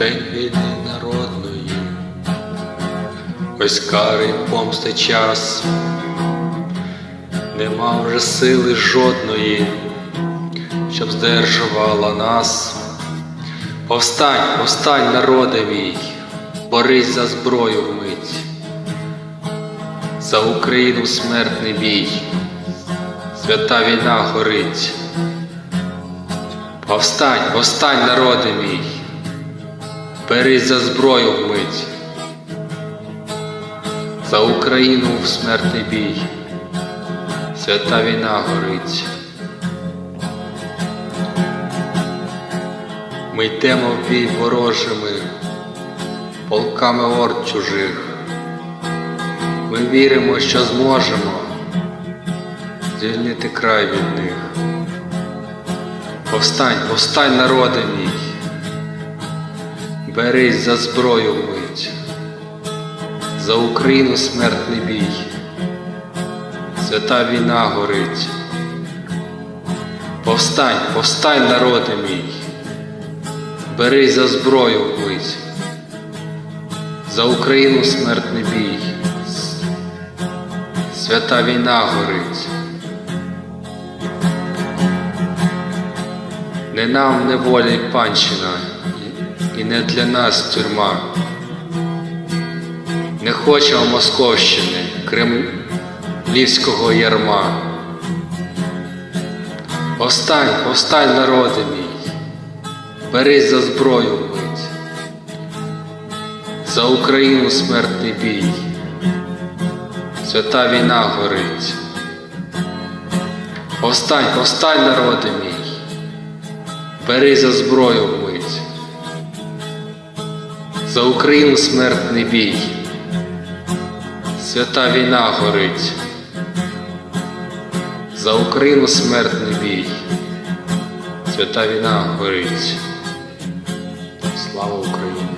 день війни народної, ось карий помсти час, нема вже сили жодної, щоб здержувала нас. Повстань, повстань, народе мій, борись за зброю вмить, за Україну смертний бій, свята війна горить. Повстань, повстань, народи мій, берись за зброю вмить, за Україну в смертний бій, свята війна горить. Ми йдемо в бій ворожими, полками орд чужих. Ми віримо, що зможемо звільнити край від них. Повстань, повстань, народи мій, берись за зброю мить, за Україну смертний бій, свята війна горить. Повстань, повстань, народи мій, берись за зброю мить, за Україну смертний бій, свята війна горить. Не нам неволя й панщина, і не для нас тюрма. Не хочемо Московщини, кремлівського ярма. Повстань, повстань, народи мій, берись за зброю мить, за Україну смертний бій, свята війна горить. Повстань, повстань, народи мій. Бери за зброю вмить, за Україну смертний бій, свята війна горить, за Україну смертний бій, свята війна горить. Слава Україні!